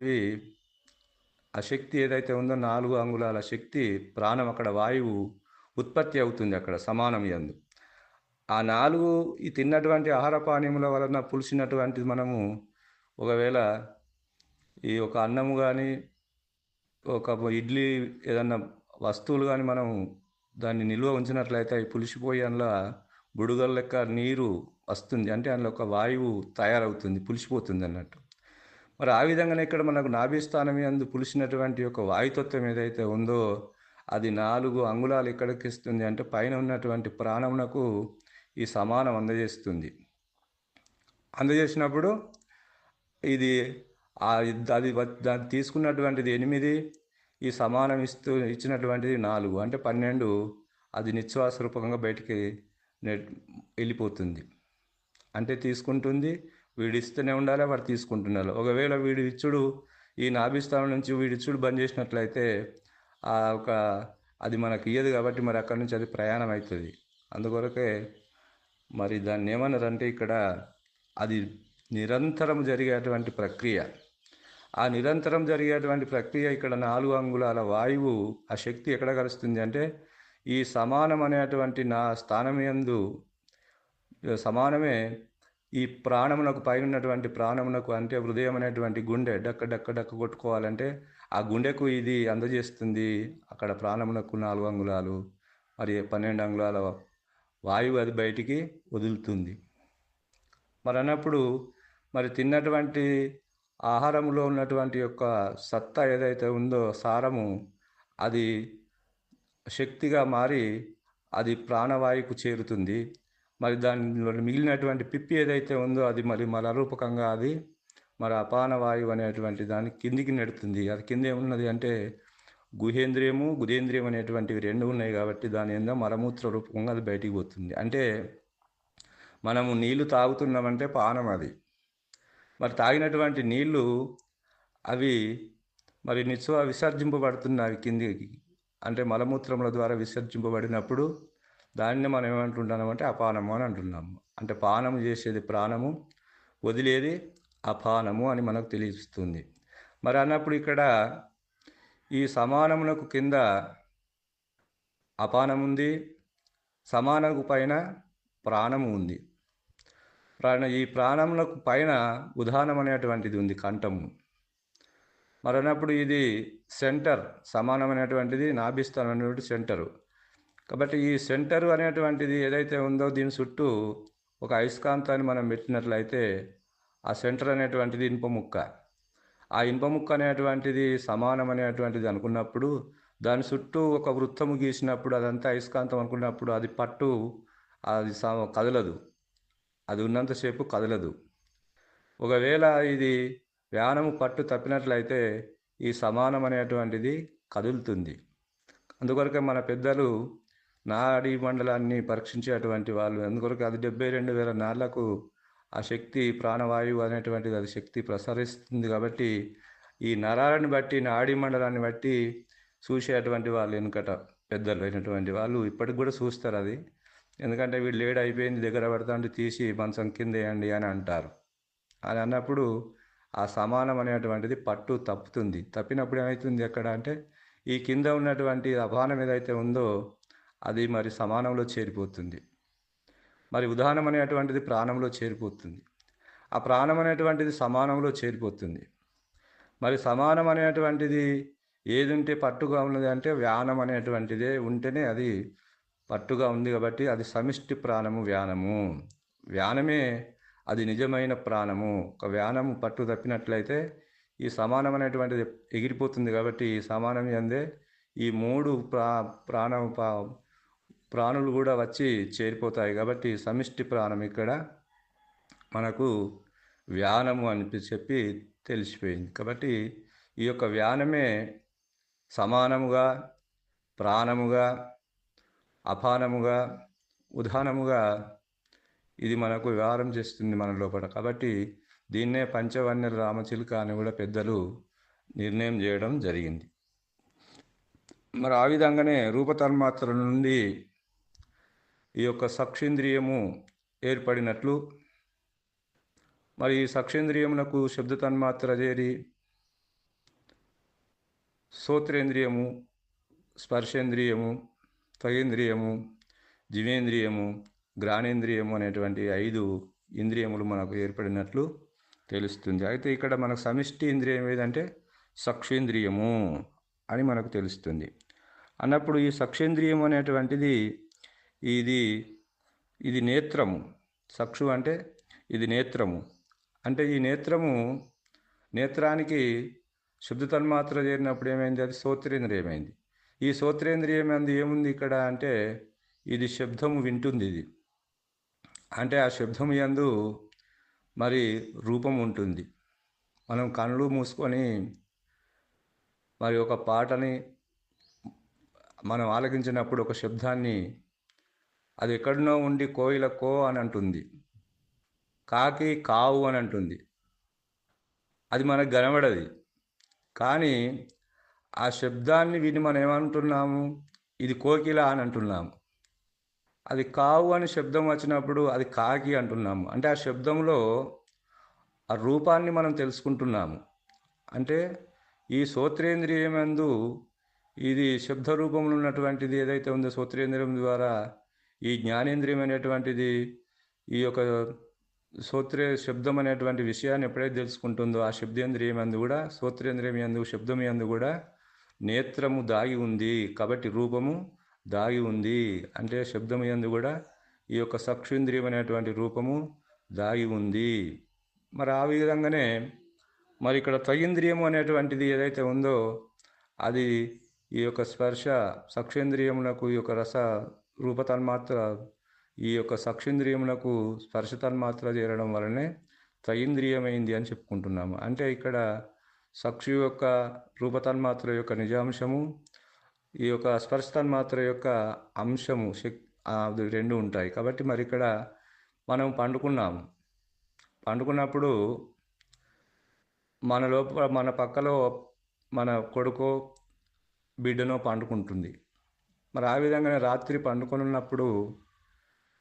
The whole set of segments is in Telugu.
ఇవి ఆ శక్తి ఏదైతే ఉందో నాలుగు అంగుళాల శక్తి ప్రాణం అక్కడ వాయువు ఉత్పత్తి అవుతుంది అక్కడ సమానం ఎందు ఆ నాలుగు ఈ తిన్నటువంటి ఆహార పానీయముల వలన పులిసినటువంటిది మనము ఒకవేళ ఈ ఒక అన్నము కానీ ఒక ఇడ్లీ ఏదన్నా వస్తువులు కానీ మనం దాన్ని నిల్వ ఉంచినట్లయితే అవి పులిసిపోయి అందులో బుడుగల లెక్క నీరు వస్తుంది. అంటే అందులో ఒక వాయువు తయారవుతుంది పులిసిపోతుంది అన్నట్టు. మరి ఆ విధంగానే ఇక్కడ మనకు నాభిస్థానం అందు పులిసినటువంటి ఒక వాయుతత్వం ఏదైతే ఉందో అది నాలుగు అంగుళాలు ఎక్కడికి ఇస్తుంది అంటే పైన ఉన్నటువంటి ప్రాణమునకు ఈ సమానం అందజేస్తుంది. అందజేసినప్పుడు ఇది అది దాన్ని తీసుకున్నటువంటిది ఎనిమిది ఈ సమానం ఇస్తూ ఇచ్చినటువంటిది నాలుగు. అంటే పన్నెండు అది నిశ్వాస రూపకంగా బయటికి వెళ్ళిపోతుంది. అంటే తీసుకుంటుంది వీడు ఇస్తూనే ఉండాలి? వాడు తీసుకుంటున్నారు ఒకవేళ వీడి ఇచ్చుడు ఈ నాభిస్థానం నుంచి వీడి ఇచ్చుడు బంద్ చేసినట్లయితే ఆ ఒక అది మనకి ఇయ్యదు కాబట్టి మరి అక్కడి నుంచి అది ప్రయాణం అవుతుంది. అందుకొరకే మరి దాన్ని ఏమన్నారంటే ఇక్కడ అది నిరంతరం జరిగేటువంటి ప్రక్రియ. ఆ నిరంతరం జరిగేటువంటి ప్రక్రియ ఇక్కడ నాలుగు అంగుళాల వాయువు ఆ శక్తి ఎక్కడ కలుస్తుంది అంటే ఈ సమానం అనేటువంటి నా స్థానం యందు సమానమే ఈ ప్రాణమునకు పైన ఉన్నటువంటి ప్రాణమునకు అంటే హృదయం అనేటువంటి గుండె డక్క డక్క డక్క కొట్టుకోవాలంటే ఆ గుండెకు ఇది అందజేస్తుంది. అక్కడ ప్రాణమునకు నాలుగు అంగుళాలు మరి పన్నెండు అంగుళాల వాయువు అది బయటికి వదులుతుంది. మరి అన్నప్పుడు మరి తిన్నటువంటి ఆహారంలో ఉన్నటువంటి యొక్క సత్తా ఏదైతే ఉందో సారము అది శక్తిగా మారి అది ప్రాణవాయువుకు చేరుతుంది. మరి దానిలో మిగిలినటువంటి పిప్పి ఏదైతే ఉందో అది మరి మలరూపకంగా అది మరి అపాన వాయువు అనేటువంటి దాన్ని కిందికి నెడుతుంది. అది కింద ఏమున్నది అంటే గుహేంద్రియము గుదేంద్రియం అనేటువంటివి రెండు ఉన్నాయి కాబట్టి దాని ఏందో మలమూత్ర రూపకంగా అది బయటికి పోతుంది. అంటే మనము నీళ్ళు తాగుతున్నామంటే పానం అది. మరి తాగినటువంటి నీళ్ళు అవి మరి నిత్వ విసర్జింపబడుతున్నాయి కిందికి. అంటే మలమూత్రముల ద్వారా విసర్జింపబడినప్పుడు దాన్ని మనం ఏమంటున్నామంటే అపానము అని అంటున్నాము. అంటే పానము చేసేది ప్రాణము వదిలేది అపానము అని మనకు తెలియస్తుంది మరి అన్నప్పుడు ఇక్కడ ఈ సమానమునకు కింద అపానం ఉంది సమానకు పైన ప్రాణము ఉంది. ప్రాణ ఈ ప్రాణములకు పైన ఉదాహరణం అనేటువంటిది ఉంది కంఠము. మరి అన్నప్పుడు ఇది సెంటర్ సమానమైనటువంటిది నాభిస్థానం అనేటువంటి సెంటరు. కాబట్టి ఈ సెంటర్ అనేటువంటిది ఏదైతే ఉందో దీని చుట్టూ ఒక అయస్కాంతాన్ని మనం పెట్టినట్లయితే ఆ సెంటర్ అనేటువంటిది ఇనుప ముక్క. ఆ ఇనుప ముక్క అనేటువంటిది సమానం అనేటువంటిది అనుకున్నప్పుడు దాని చుట్టూ ఒక వృత్తము గీసినప్పుడు అదంతా అయస్కాంతం అనుకున్నప్పుడు అది పట్టు అది కదలదు. అది ఉన్నంతసేపు కదలదు. ఒకవేళ ఇది వ్యానము పట్టు తప్పినట్లయితే ఈ సమానం అనేటువంటిది కదులుతుంది. అందుకొరకే మన పెద్దలు నాడీ మండలాన్ని పరీక్షించేటువంటి వాళ్ళు అందుకొరకు అది డెబ్బై రెండు వేల నాళ్ళకు ఆ శక్తి ప్రాణవాయువు అనేటువంటిది అది శక్తి ప్రసరిస్తుంది కాబట్టి ఈ నరాలను బట్టి నాడీ మండలాన్ని బట్టి చూసేటువంటి వాళ్ళు వెనుకట పెద్దలు అయినటువంటి వాళ్ళు ఇప్పటికి కూడా చూస్తారు అది. ఎందుకంటే వీడు లేట్ అయిపోయింది దగ్గర పడతాంటే తీసి మంచం కింద వేయండి అని అంటారు. అని అన్నప్పుడు ఆ సమానం అనేటువంటిది పట్టు తప్పుతుంది. తప్పినప్పుడు ఏమవుతుంది ఎక్కడ అంటే ఈ కింద ఉన్నటువంటి అపానం ఏదైతే ఉందో అది మరి సమానంలో చేరిపోతుంది. మరి ఉదాహరణం అనేటువంటిది ప్రాణంలో చేరిపోతుంది. ఆ ప్రాణం అనేటువంటిది సమానంలో చేరిపోతుంది. మరి సమానం అనేటువంటిది ఏది ఉంటే పట్టుగా ఉన్నది అంటే వ్యానం అనేటువంటిదే ఉంటేనే అది పట్టుగా ఉంది కాబట్టి అది సమిష్టి ప్రాణము వ్యానము. వ్యానమే అది నిజమైన ప్రాణము. ఒక వ్యానము పట్టు తప్పినట్లయితే ఈ సమానం అనేటువంటిది ఎగిరిపోతుంది కాబట్టి ఈ సమానం అందే ఈ మూడు ప్రా ప్రాణ ప్రాణులు కూడా వచ్చి చేరిపోతాయి కాబట్టి సమిష్టి ప్రాణం ఇక్కడ మనకు వ్యానము అని చెప్పి తెలిసిపోయింది. కాబట్టి ఈ యొక్క వ్యానమే సమానముగా ప్రాణముగా అపానముగా ఉదానముగా ఇది మనకు వ్యవహారం చేస్తుంది మన లోపల. కాబట్టి దీన్నే పంచవన్య రామచిలుక అని కూడా పెద్దలు నిర్ణయం చేయడం జరిగింది. మరి ఆ విధంగానే రూపతన్మాత్రల నుండి ఈ యొక్క సక్షేంద్రియము ఏర్పడినట్లు. మరి ఈ సక్షేంద్రియమునకు శబ్ద తన్మాత్ర చేరి శ్రోత్రేంద్రియము స్పర్శేంద్రియము త్వగేంద్రియము జివేంద్రియము గ్రాణేంద్రియము అనేటువంటి ఐదు ఇంద్రియములు మనకు ఏర్పడినట్లు తెలుస్తుంది. అయితే ఇక్కడ మనకు సమిష్టి ఇంద్రియం ఏదంటే సక్షేంద్రియము అని మనకు తెలుస్తుంది. అన్నప్పుడు ఈ సక్షేంద్రియం అనేటువంటిది ఇది ఇది నేత్రము. సక్షు అంటే ఇది నేత్రము. అంటే ఈ నేత్రము నేత్రానికి శుద్ధ తన్మాత్ర చేరినప్పుడు ఏమైంది? అది శ్రోత్రేంద్రియమైంది ఈ శ్రోత్రేంద్రియం అందు ఏముంది ఇక్కడ అంటే ఇది శబ్దము వింటుంది ఇది. అంటే ఆ శబ్దము యందు మరి రూపం ఉంటుంది. మనం కళ్ళు మూసుకొని మరి ఒక పాటని మనం ఆలకించినప్పుడు ఒక శబ్దాన్ని అది ఎక్కడనో ఉండి కోయిల కో అని అంటుంది. కాకి కావు అని అంటుంది. అది మనకు కనబడది. కానీ ఆ శబ్దాన్ని విని మనం ఏమంటున్నాము? ఇది కోకిల అని అంటున్నాము. అది కావు అని శబ్దం వచ్చినప్పుడు అది కాకి అంటున్నాము. అంటే ఆ శబ్దంలో ఆ రూపాన్ని మనం తెలుసుకుంటున్నాము. అంటే ఈ శ్రోత్రేంద్రియం ఇది శబ్ద రూపంలో ఉన్నటువంటిది ఏదైతే ఉందో శ్రోత్రేంద్రియం ద్వారా ఈ జ్ఞానేంద్రియం అనేటువంటిది ఈ యొక్క శ్రోత్రే శబ్దం అనేటువంటి విషయాన్ని ఎప్పుడైతే తెలుసుకుంటుందో ఆ శబ్దేంద్రియం అందు కూడా శ్రోత్రేంద్రియం ఎందు శబ్దం ఎందు కూడా నేత్రము దాగి ఉంది కాబట్టి రూపము దాగి ఉంది. అంటే శబ్దం ఎందు కూడా ఈ యొక్క సక్షేంద్రియం అనేటువంటి రూపము దాగి ఉంది. మరి ఆ విధంగానే మరి ఇక్కడ త్వయింద్రియము అనేటువంటిది ఏదైతే ఉందో అది ఈ యొక్క స్పర్శ సక్షేంద్రియమునకు ఈ యొక్క రస రూపతన్మాత్ర ఈ యొక్క సక్షేంద్రియమునకు స్పర్శ తన్మాత్ర చేరడం వలనే త్రయింద్రియమైంది అని చెప్పుకుంటున్నాము. అంటే ఇక్కడ సక్షు యొక్క రూపతన్మాత్ర యొక్క నిజాంశము ఈ యొక్క స్పర్శ తన్మాత్ర యొక్క అంశము శక్ అది రెండు ఉంటాయి. కాబట్టి మరి ఇక్కడ మనం పండుకున్నాము. పండుకున్నప్పుడు మన లోపల మన పక్కలో మన కొడుకో బిడ్డనో పండుకుంటుంది. మరి ఆ విధంగానే రాత్రి పండుకొని ఉన్నప్పుడు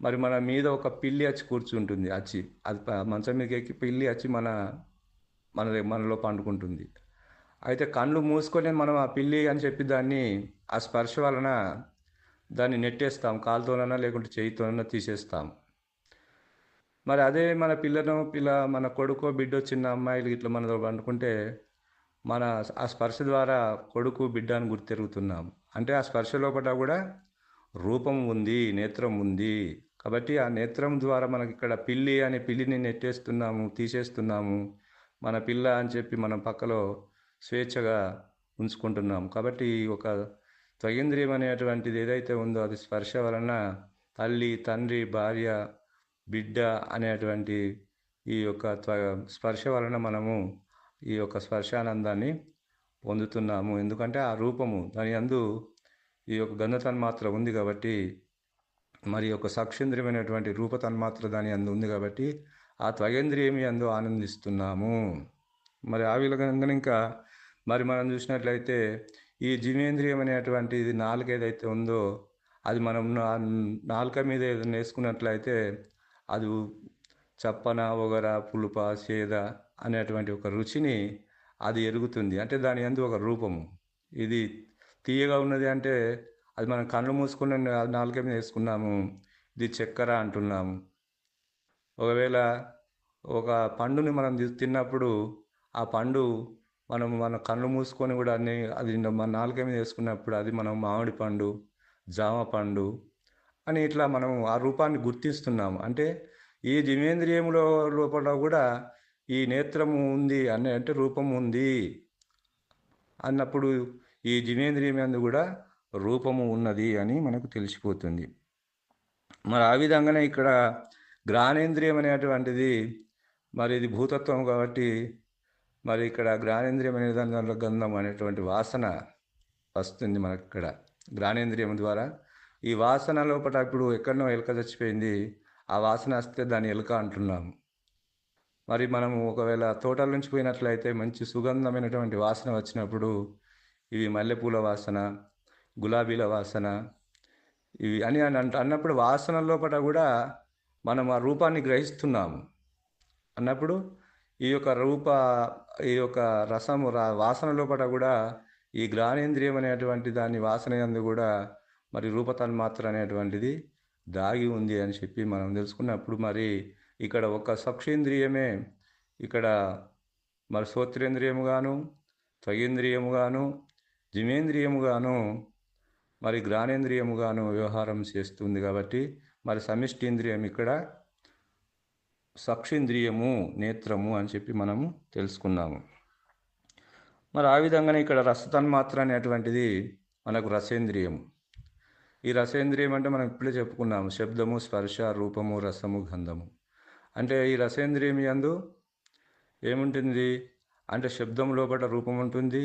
మరి మన మీద ఒక పిల్లి వచ్చి కూర్చుంటుంది అచ్చి. అది మంచం మీదకి ఎక్కి పిల్లి వచ్చి మన మన మనలో పండుకుంటుంది. అయితే కళ్ళు మూసుకొని మనం ఆ పిల్లి అని చెప్పి దాన్ని ఆ స్పర్శ వలన దాన్ని నెట్టేస్తాం కాలుతోనైనా లేకుంటే చేయితోనైనా తీసేస్తాం. మరి అదే మన పిల్లను పిల్ల మన కొడుకో బిడ్డో చిన్న అమ్మాయిలు ఇట్లా మనతో పండుకుంటే మన ఆ స్పర్శ ద్వారా కొడుకు బిడ్డ అని గుర్తెరుగుతున్నాం అంటే ఆ స్పర్శ లోపల కూడా రూపం ఉంది నేత్రం ఉంది. కాబట్టి ఆ నేత్రం ద్వారా మనకి ఇక్కడ పిల్లి అనే పిల్లిని నెట్టేస్తున్నాము తీసేస్తున్నాము. మన పిల్ల అని చెప్పి మనం పక్కలో స్వేచ్ఛగా ఉంచుకుంటున్నాం కాబట్టి ఒక త్వగేంద్రియం అనేటువంటిది ఏదైతే ఉందో అది స్పర్శ వలన తల్లి తండ్రి భార్య బిడ్డ అనేటువంటి ఈ యొక్క త్వ స్పర్శ వలన మనము ఈ యొక్క స్పర్శానందాన్ని పొందుతున్నాము. ఎందుకంటే ఆ రూపము దాని అందు ఈ యొక్క గంధ తన్మాత్ర ఉంది కాబట్టి మరి యొక్క సక్షేంద్రియమైనటువంటి రూప తన్మాత్ర దాని అందు ఉంది కాబట్టి ఆ త్వయేంద్రియమి అందు ఆనందిస్తున్నాము. మరి ఆ విధంగా ఇంకా మరి మనం చూసినట్లయితే ఈ జీవేంద్రియం అనేటువంటి ఇది నాలుక ఏదైతే ఉందో అది మనం నాలుక మీద ఏదైనా వేసుకున్నట్లయితే అది చప్పన ఒగర పులుప సేద అనేటువంటి ఒక రుచిని అది ఎరుగుతుంది. అంటే దాని అందు ఒక రూపము. ఇది తీయగా ఉన్నది అంటే అది మనం కళ్ళు మూసుకున్న నాలుక మీద వేసుకున్నాము. ఇది చక్కెర అంటున్నాము. ఒకవేళ ఒక పండుని మనం తిన్నప్పుడు ఆ పండు మనం మన కళ్ళు మూసుకొని కూడా అన్ని అది మన నాలుక మీద వేసుకున్నప్పుడు అది మనం మామిడి పండు జామ పండు అని ఇట్లా మనం ఆ రూపాన్ని గుర్తిస్తున్నాము. అంటే ఈ జిమేంద్రియములో లోపల కూడా ఈ నేత్రము ఉంది అని అంటే రూపం ఉంది అన్నప్పుడు ఈ జినేంద్రియమందు కూడా రూపము ఉన్నది అని మనకు తెలిసిపోతుంది. మరి ఆ విధంగానే ఇక్కడ గ్రానేంద్రియం అనేటువంటిది మరి ఇది భూతత్వం కాబట్టి మరి ఇక్కడ గ్రానేంద్రియం అనే దాని దాంట్లో గంధం అనేటువంటి వాసన వస్తుంది మనకి ఇక్కడ గ్రానేంద్రియం ద్వారా. ఈ వాసన లోపల ఇప్పుడు ఎక్కడనో ఎలుక చచ్చిపోయింది. ఆ వాసన వస్తే దాన్ని ఎలుక అంటున్నాము. మరి మనము ఒకవేళ తోటల నుంచి పోయినట్లయితే మంచి సుగంధమైనటువంటి వాసన వచ్చినప్పుడు ఇవి మల్లెపూల వాసన గులాబీల వాసన ఇవి అని అని అంట అన్నప్పుడు వాసన లోపల కూడా మనం ఆ రూపాన్ని గ్రహిస్తున్నాము. అన్నప్పుడు ఈ యొక్క రూప ఈ యొక్క రసము రా వాసన లోపల కూడా ఈ జ్ఞానేంద్రియం అనేటువంటి దాని వాసన యందు కూడా మరి రూపతన్మాత్ర అనేటువంటిది దాగి ఉంది అని చెప్పి మనం తెలుసుకున్నప్పుడు మరి ఇక్కడ ఒక సక్షేంద్రియమే ఇక్కడ మరి శ్రోత్రేంద్రియముగాను త్వగేంద్రియముగాను జిమేంద్రియముగాను మరి జ్ఞానేంద్రియముగాను వ్యవహారం చేస్తుంది కాబట్టి మరి సమిష్టింద్రియం ఇక్కడ సక్షేంద్రియము నేత్రము అని చెప్పి మనము తెలుసుకున్నాము. మరి ఆ విధంగానే ఇక్కడ రసతన్మాత్ర అనేటువంటిది మనకు రసేంద్రియము. ఈ రసేంద్రియం అంటే మనం ఇప్పుడే చెప్పుకున్నాము శబ్దము స్పర్శ రూపము రసము గంధము. అంటే ఈ రసేంద్రియం యందు ఏముంటుంది? అంటే శబ్దం లోపల రూపం ఉంటుంది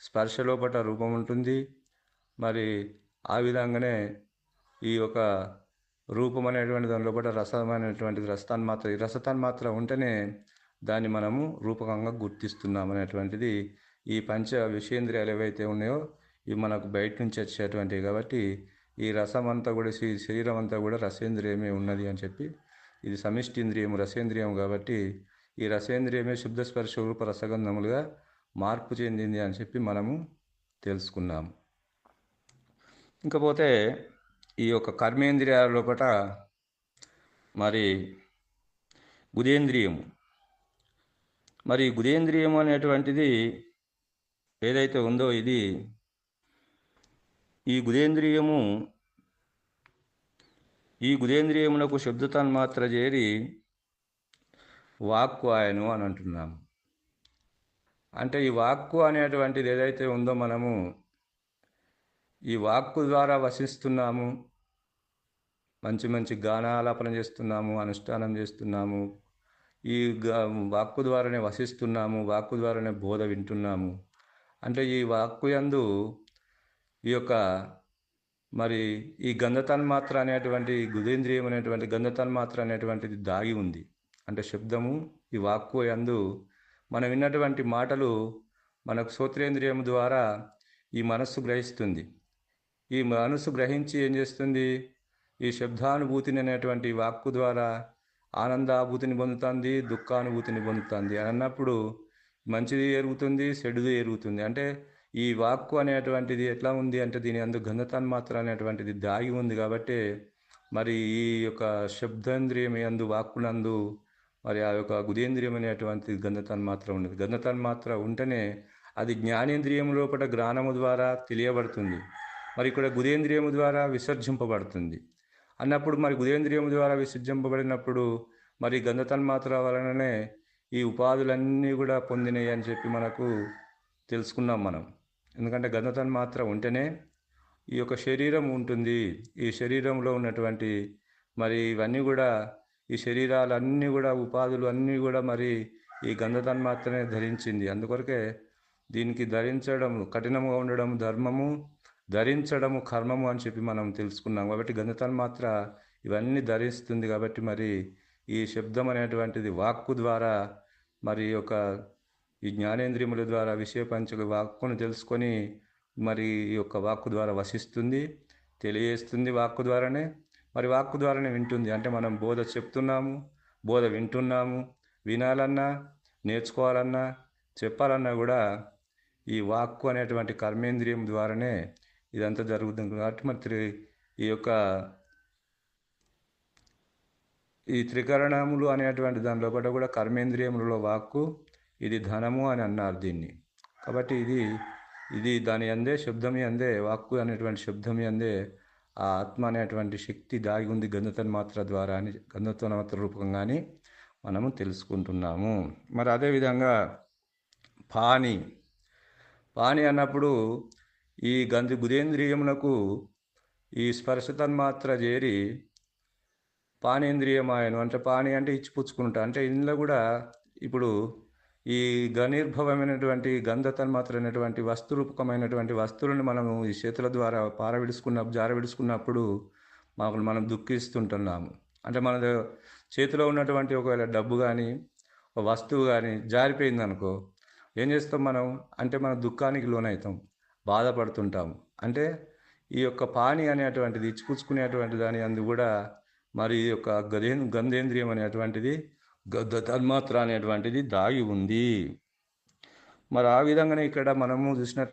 స్పర్శ లోపల రూపం ఉంటుంది. మరి ఆ విధంగానే ఈ యొక్క రూపం అనేటువంటి దాని లోపల రసం రసతన్మాత్ర ఈ రసతన్మాత్ర ఉంటేనే దాన్ని మనము రూపకంగా గుర్తిస్తున్నాం అనేటువంటిది ఈ పంచ విషేంద్రియాలు ఏవైతే ఉన్నాయో ఇవి మనకు బయట నుంచి వచ్చేటువంటివి కాబట్టి ఈ రసం అంతా కూడా ఈ శరీరం అంతా కూడా రసేంద్రియమే ఉన్నది అని చెప్పి ఇది సమిష్టింద్రియము రసేంద్రియం కాబట్టి ఈ రసేంద్రియమే శుద్ధ స్పర్శ రూప రసగంధములుగా మార్పు చెందింది అని చెప్పి మనము తెలుసుకున్నాము. ఇంకపోతే ఈ యొక్క కర్మేంద్రియాల లోపల మరి గుదేంద్రియము మరి గుదేంద్రియం అనేటువంటిది ఏదైతే ఉందో ఇది ఈ గుదేంద్రియము ఈ గుదేంద్రియమునకు శబ్దతన్మాత్ర చేరి వాక్కు ఆయను అని అంటున్నాము అంటే ఈ వాక్కు అనేటువంటిది ఏదైతే ఉందో మనము ఈ వాక్కు ద్వారా వసిస్తున్నాము మంచి మంచి గానాలాపన చేస్తున్నాము అనుష్ఠానం చేస్తున్నాము ఈ వాక్కు ద్వారానే వసిస్తున్నాము వాక్కు ద్వారానే బోధ వింటున్నాము. అంటే ఈ వాక్కు యందు ఈ యొక్క మరి ఈ గంధతన్మాత్ర అనేటువంటి గుదేంద్రియం అనేటువంటి గంధతన్మాత్ర అనేటువంటిది దాగి ఉంది. అంటే శబ్దము ఈ వాక్కు అందు మనం విన్నటువంటి మాటలు మనకు శ్రోత్రేంద్రియం ద్వారా ఈ మనస్సు గ్రహిస్తుంది. ఈ మనస్సు గ్రహించి ఏం చేస్తుంది? ఈ శబ్దానుభూతిని అనేటువంటి వాక్కు ద్వారా ఆనందాభూతిని పొందుతుంది దుఃఖానుభూతిని పొందుతుంది అని అన్నప్పుడు మంచిది ఎరుగుతుంది చెడుది ఎరుగుతుంది అంటే ఈ వాక్కు అనేటువంటిది ఎట్లా ఉంది అంటే దీని అందు గంధతన్మాత్ర అనేటువంటిది దాగి ఉంది కాబట్టి మరి ఈ యొక్క శబ్దేంద్రియం అందు వాక్కునందు మరి ఆ యొక్క గుదేంద్రియం అనేటువంటిది గంధతన్మాత్ర ఉన్నది. గంధతన్మాత్ర ఉంటేనే అది జ్ఞానేంద్రియం లోపల జ్ఞానము ద్వారా తెలియబడుతుంది. మరి ఇక్కడ గుదేంద్రియము ద్వారా విసర్జింపబడుతుంది. అన్నప్పుడు మరి గుదేంద్రియము ద్వారా విసర్జింపబడినప్పుడు మరి గంధతన్మాత్ర వలననే ఈ ఉపాధులన్నీ కూడా పొందినాయి అని చెప్పి మనకు తెలుసుకున్నాం మనం. ఎందుకంటే గంధతన్మాత్ర ఉంటేనే ఈ యొక్క శరీరం ఉంటుంది. ఈ శరీరంలో ఉన్నటువంటి మరి ఇవన్నీ కూడా ఈ శరీరాలన్నీ కూడా ఉపాధులు అన్నీ కూడా మరి ఈ గంధతన్మాత్రనే ధరించింది. అందుకొరకే దీనికి ధరించడం కఠినంగా ఉండడం ధర్మము ధరించడము కర్మము అని చెప్పి మనం తెలుసుకున్నాం. కాబట్టి గంధతన్మాత్ర ఇవన్నీ ధరిస్తుంది కాబట్టి మరి ఈ శబ్దం అనేటువంటిది వాక్కు ద్వారా మరి యొక్క ఈ జ్ఞానేంద్రియముల ద్వారా విషయ పంచక వాక్కును తెలుసుకొని మరి ఈ యొక్క వాక్కు ద్వారా వసిస్తుంది తెలియజేస్తుంది వాక్కు ద్వారానే. మరి వాక్కు ద్వారానే వింటుంది. అంటే మనం బోధ చెప్తున్నాము బోధ వింటున్నాము వినాలన్నా నేర్చుకోవాలన్నా చెప్పాలన్నా కూడా ఈ వాక్కు అనేటువంటి కర్మేంద్రియం ద్వారానే ఇదంతా జరుగుతుంది. కాబట్టి మరి త్రి ఈ యొక్క ఈ త్రికరణములు అనేటువంటి దాని లోపల కూడా కర్మేంద్రియములలో వాక్కు ఇది ధనము అని అన్నారు దీన్ని. కాబట్టి ఇది ఇది దాని అందే శబ్దమి అందే వాక్కు అనేటువంటి శబ్దమి అందే ఆ ఆత్మ అనేటువంటి శక్తి దాగి ఉంది గంధతన్మాత్ర ద్వారా అని గంధతన్మాత్ర రూపంగాని మనము తెలుసుకుంటున్నాము. మరి అదేవిధంగా పాని పాని అన్నప్పుడు ఈ గంధి గుదేంద్రియమునకు ఈ స్పర్శతన్మాత్ర చేరి పానేంద్రియమాయను అంటే పాని అంటే ఇచ్చిపుచ్చుకుంటా. అంటే ఇందులో కూడా ఇప్పుడు ఈ గనిర్భవమైనటువంటి గంధ తన్మాత్ర అనేటువంటి వస్తురూపకమైనటువంటి వస్తువులను మనము ఈ చేతుల ద్వారా పారవిడుచుకున్న జారవిడుచుకున్నప్పుడు మాకు మనం దుఃఖిస్తుంటున్నాము. అంటే మన చేతిలో ఉన్నటువంటి ఒకవేళ డబ్బు కానీ ఒక వస్తువు కానీ జారిపోయింది అనుకో ఏం చేస్తాం మనం? అంటే మన దుఃఖానికి లోనవుతాం బాధపడుతుంటాము అంటే ఈ యొక్క పాని అనేటువంటిది ఇచ్చిపుచ్చుకునేటువంటి దాని అందు కూడా మరి ఈ యొక్క గదే గంధేంద్రియం అనేటువంటిది తన్మాత్ర అనేటువంటిది దాగి ఉంది. మరి ఆ విధంగానే ఇక్కడ మనము చూసినట్లయితే